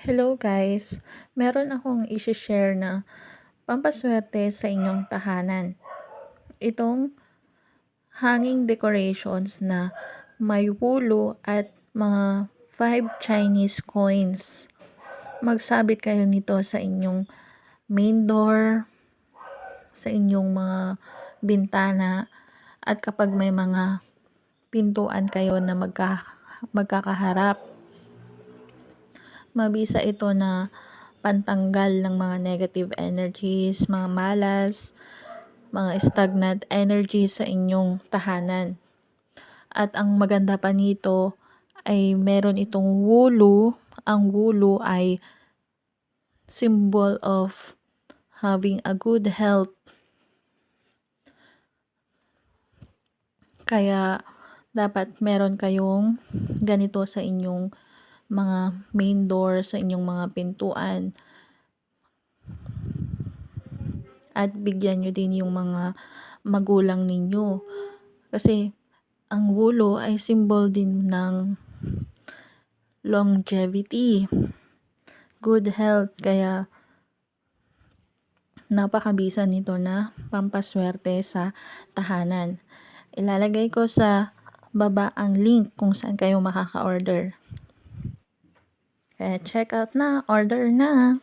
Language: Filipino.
Hello guys, meron akong i-share na pampaswerte sa inyong tahanan. Itong hanging decorations na may wulo at mga 5 Chinese coins. Magsabit kayo nito sa inyong main door, sa inyong mga bintana, at kapag may mga pintuan kayo na magka, magkakaharap, mabisa ito na pantanggal ng mga negative energies, mga malas, mga stagnant energies sa inyong tahanan. At ang maganda pa nito ay meron itong wulu. Ang wulu ay symbol of having a good health. Kaya dapat meron kayong ganito sa inyong mga main door, sa inyong mga pintuan. At bigyan nyo din yung mga magulang ninyo. Kasi ang wulo ay symbol din ng longevity, good health. Kaya napakabisa nito na pampaswerte sa tahanan. Ilalagay ko sa baba ang link kung saan kayo makaka-order. Kaya check out na, order na.